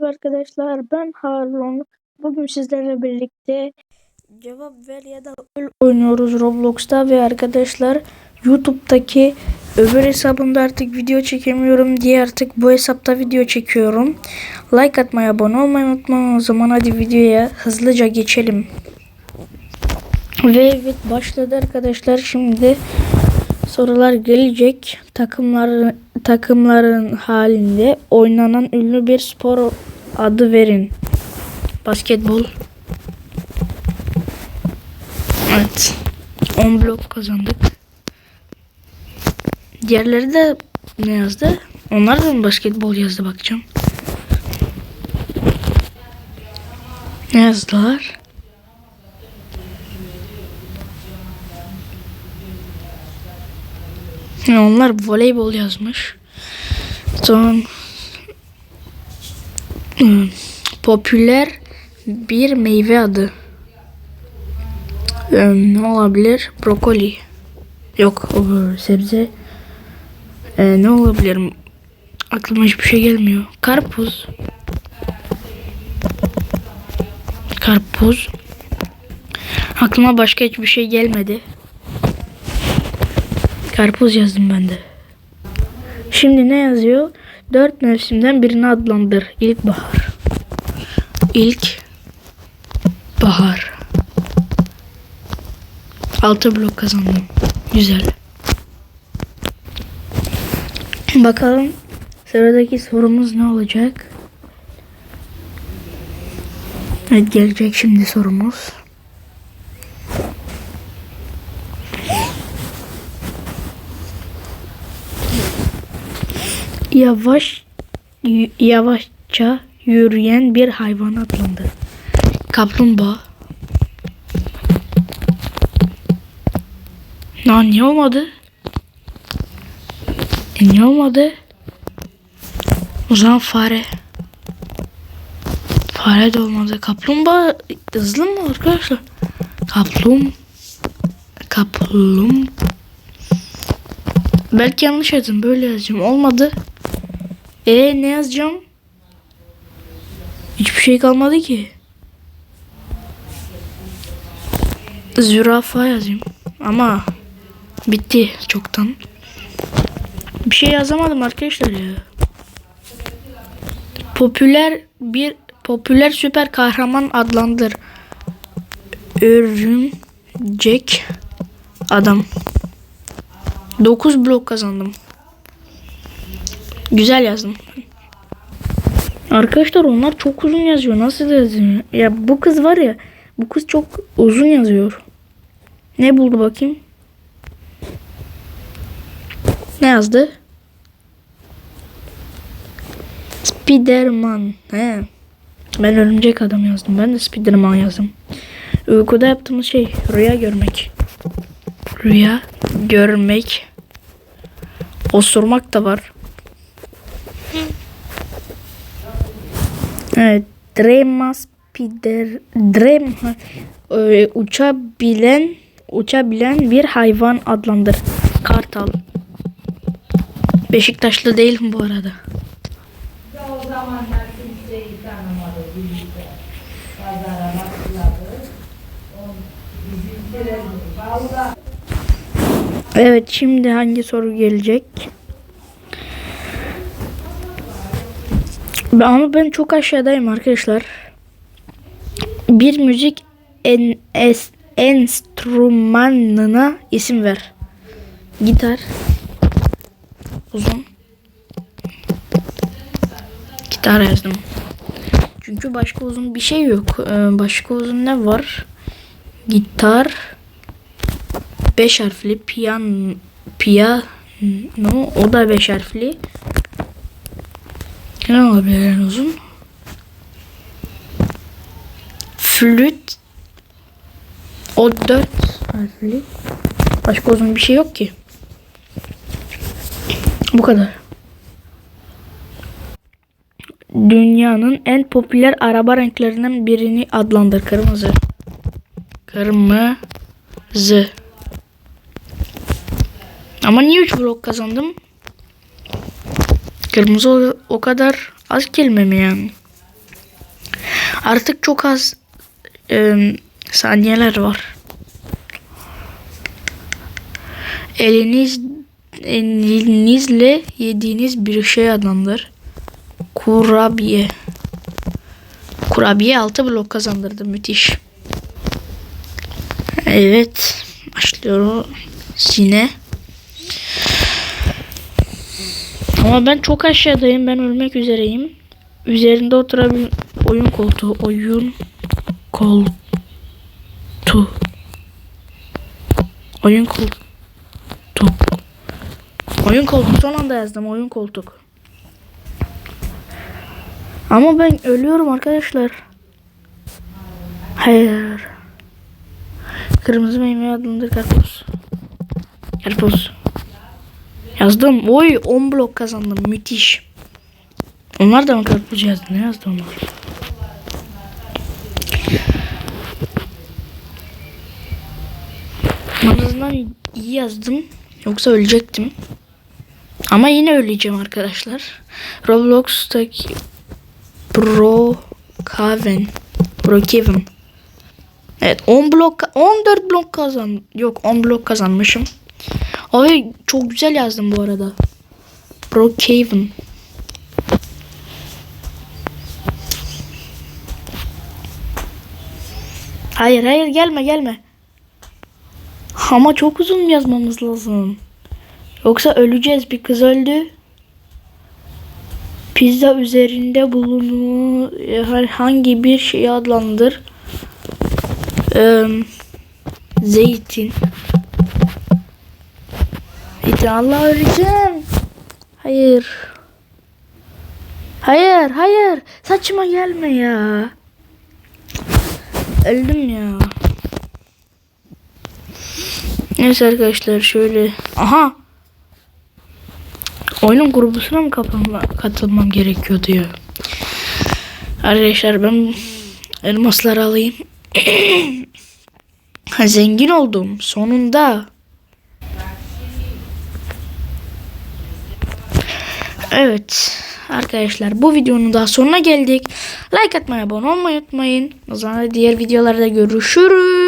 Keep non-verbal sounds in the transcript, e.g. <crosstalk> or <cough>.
Merhaba arkadaşlar ben Harun. Bugün sizlerle birlikte cevap ver ya da öl oynuyoruz Roblox'ta ve arkadaşlar YouTube'daki öbür hesabımda artık video çekemiyorum diye artık bu hesapta video çekiyorum. Like atmayı, abone olmayı unutmayın. O zaman hadi videoya hızlıca geçelim. Ve evet başladı arkadaşlar. Şimdi sorular gelecek. Takımlar takımların halinde oynanan ünlü bir spor adı verin. Basketbol. Evet. 10 blok kazandık. Diğerleri de ne yazdı? Onlar da mı basketbol yazdı bakacağım. Ne yazdılar? Ya onlar voleybol yazmış. Son Hmm, popüler bir meyve adı. Ee, ne olabilir? Brokoli. Yok, sebze. Ee, ne olabilir? Aklıma hiçbir şey gelmiyor. Karpuz. Karpuz. Aklıma başka hiçbir şey gelmedi. Karpuz yazdım ben de. Şimdi ne yazıyor? Dört mevsimden birini adlandır. İlkbahar. İlk bahar. Altı blok kazandım. Güzel. Bakalım sıradaki sorumuz ne olacak? Evet gelecek şimdi sorumuz. Yavaş yavaşça yürüyen bir hayvan adlandı. Kaplumbağa. Lan niye olmadı? E niye olmadı? O zaman fare. Fare de olmadı. Kaplumbağa hızlı mı arkadaşlar? Kaplum. Kaplum. Belki yanlış yazdım. Böyle yazacağım. Olmadı. E ne yazacağım? Hiçbir şey kalmadı ki. Zürafa yazayım. Ama bitti çoktan. Bir şey yazamadım arkadaşlar ya. Popüler bir popüler süper kahraman adlandır. Örümcek adam. 9 blok kazandım. Güzel yazdım. Arkadaşlar onlar çok uzun yazıyor. Nasıl yazıyor? Ya bu kız var ya. Bu kız çok uzun yazıyor. Ne buldu bakayım? Ne yazdı? Spiderman. He. Ben örümcek adam yazdım. Ben de Spiderman yazdım. Uykuda yaptığımız şey rüya görmek. Rüya görmek. Osurmak da var. Evet. Drema spider Drem e, uçabilen uçabilen bir hayvan adlandır. Kartal. Beşiktaşlı değil mi bu arada? Valla Evet şimdi hangi soru gelecek? Ama ben çok aşağıdayım arkadaşlar. Bir müzik en, es, enstrümanına isim ver. Gitar. Uzun. Gitar yazdım. Çünkü başka uzun bir şey yok. Ee, Başka uzun ne var? Gitar. 5 harfli piyan piyano o da 5 harfli. Ne olabilir en uzun? Flüt o 4 harfli. Başka uzun bir şey yok ki. Bu kadar. Dünyanın en popüler araba renklerinden birini adlandır. Kırmızı. Kırmızı. Ama niye 3 blok kazandım? Kırmızı o, o kadar az kelime mi yani? Artık çok az e, saniyeler var. Eliniz elinizle yediğiniz bir şey adlandır. Kurabiye. Kurabiye 6 blok kazandırdı. Müthiş. Evet. Başlıyor yine. Ama ben çok aşağıdayım. Ben ölmek üzereyim. Üzerinde oturabil oyun koltuğu. Oyun koltuğu. Oyun koltuğu. Oyun koltuğu son anda yazdım. Oyun koltuk. Ama ben ölüyorum arkadaşlar. Hayır. Kırmızı meyve adlandır karpuz. Karpuz. Yazdım. Oy 10 blok kazandım. Müthiş. Onlar da mı karpuz? Ne yazdı onlar? En azından iyi yazdım. Yoksa ölecektim. Ama yine öleceğim arkadaşlar. Roblox'taki Bro Kaven Brokeven Evet 10 blok 14 blok kazan yok 10 blok kazanmışım. Abi çok güzel yazdım bu arada. Brokeven Hayır hayır gelme gelme. Ama çok uzun yazmamız lazım. Yoksa öleceğiz. Bir kız öldü. Pizza üzerinde bulunan herhangi bir şey adlandır. Ee, zeytin. Zeytin. Allah öleceğim. Hayır. Hayır, hayır. Saçma gelme ya. Öldüm ya. Neyse arkadaşlar şöyle. Aha. Oyunun grubusuna mı katılma, katılmam gerekiyordu ya. Arkadaşlar ben elmasları alayım. <clears throat> Zengin oldum sonunda. Evet arkadaşlar bu videonun daha sonuna geldik. Like atmayı abone olmayı unutmayın. O zaman diğer videolarda görüşürüz.